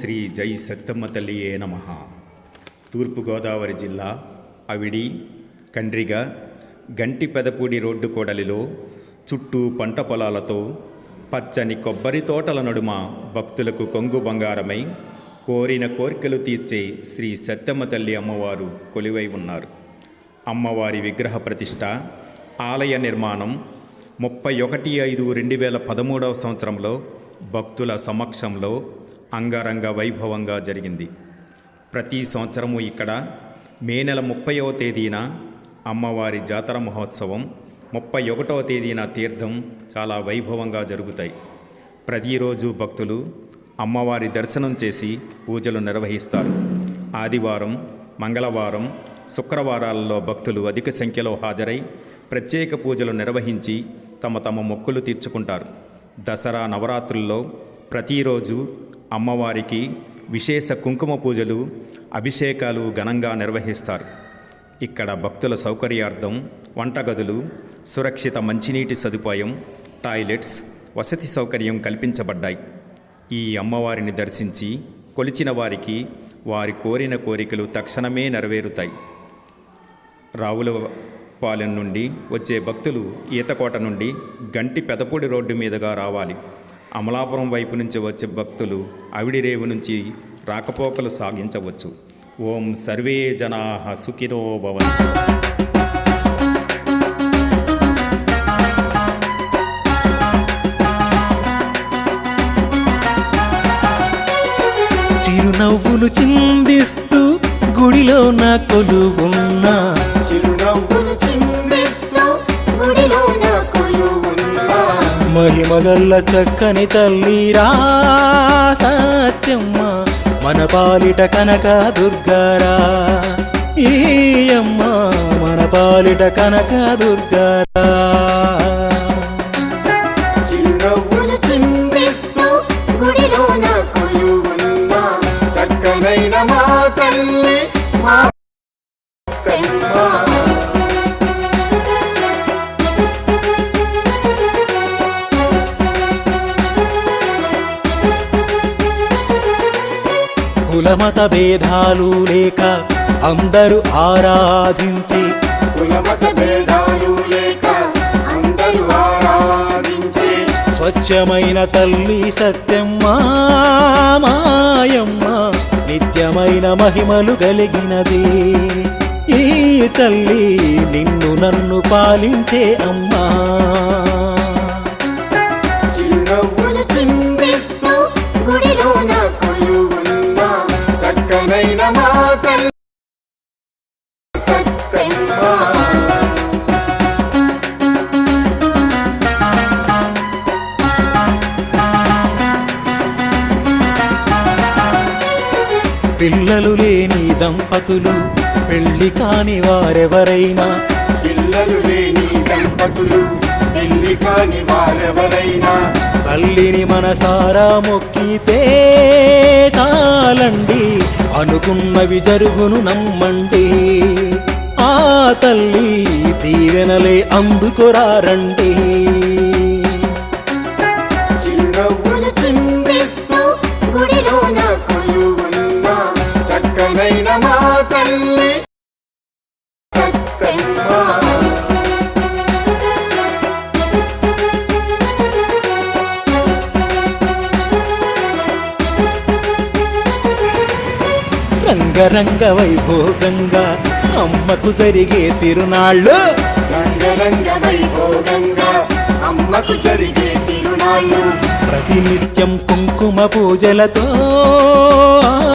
శ్రీ జై సత్తమ్మ తల్లియే నమ. తూర్పుగోదావరి జిల్లా అవిడి కండ్రిగ గంటి పెదపూడి రోడ్డు కోడలిలో చుట్టూ పంట పొలాలతో పచ్చని కొబ్బరి తోటల నడుమ భక్తులకు కొంగు బంగారమై కోరిన కోరికలు తీర్చే శ్రీ సత్తమ్మ తల్లి అమ్మవారు కొలువై ఉన్నారు. అమ్మవారి విగ్రహ ప్రతిష్ట ఆలయ నిర్మాణం ముప్పై ఒకటి ఐదు రెండు వేల పదమూడవ సంవత్సరంలో భక్తుల సమక్షంలో అంగరంగ వైభవంగా జరిగింది. ప్రతి సంవత్సరము ఇక్కడ మే నెల ముప్పైవ తేదీన అమ్మవారి జాతర మహోత్సవం ముప్పై ఒకటవ తేదీన తీర్థం చాలా వైభవంగా జరుగుతాయి. ప్రతిరోజు భక్తులు అమ్మవారి దర్శనం చేసి పూజలు నిర్వహిస్తారు. ఆదివారం మంగళవారం శుక్రవారాలలో భక్తులు అధిక సంఖ్యలో హాజరై ప్రత్యేక పూజలు నిర్వహించి తమ తమ మొక్కులు తీర్చుకుంటారు. దసరా నవరాత్రుల్లో ప్రతిరోజు అమ్మవారికి విశేష కుంకుమ పూజలు అభిషేకాలు ఘనంగా నిర్వహిస్తారు. ఇక్కడ భక్తుల సౌకర్యార్థం వంటగదులు సురక్షిత మంచినీటి సదుపాయం టాయిలెట్స్ వసతి సౌకర్యం కల్పించబడ్డాయి. ఈ అమ్మవారిని దర్శించి కొలిచిన వారికి వారి కోరిన కోరికలు తక్షణమే నెరవేరుతాయి. రావుల పాలెం నుండి వచ్చే భక్తులు ఈతకోట నుండి గంటి పెదపూడి రోడ్డు మీదుగా రావాలి. అమలాపురం వైపు నుంచి వచ్చే భక్తులు అవిడిరేవు నుంచి రాకపోకలు సాగించవచ్చు. ఓం సర్వే జనా సుఖినో భవంతు. చిరునవ్వులు చిందిస్తూ గుడిలో నా కొలువున్నా మహిమగల్ల చక్కని తల్లిరా సత్యమ్మ మన పాలిట కనక దుర్గారా. ఈ అమ్మ మన పాలిట కనక దుర్గారా. కులమత భేదాలు లేక అందరూ ఆరాధించి భేదాలు లేక అందరూ స్వచ్ఛమైన తల్లి సత్యమ్మ మాయమ్మ నిత్యమైన మహిమలు కలిగినది. ఈ తల్లి నిన్ను నన్ను పాలించే అమ్మా. పిల్లలు లేని దంపతులు పెళ్ళి కాని వారెవరైనా? పిల్లలు లేని దంపతులు పెళ్ళి కాని వారెవరైనా? తల్లిని మనసారా మొక్కితే తాళండి అనుకున్నవి జరుగును నమ్మండి. ఆ తల్లి దీవెనలే అందుకురారండి రంగరంగ వైభోగంగా అమ్మకు జరిగే తిరునాళ్ళు. రంగరంగ వైభోగంగా అమ్మకు జరిగే తిరునాళ్ళు. ప్రతినిత్యం కుంకుమ పూజలతో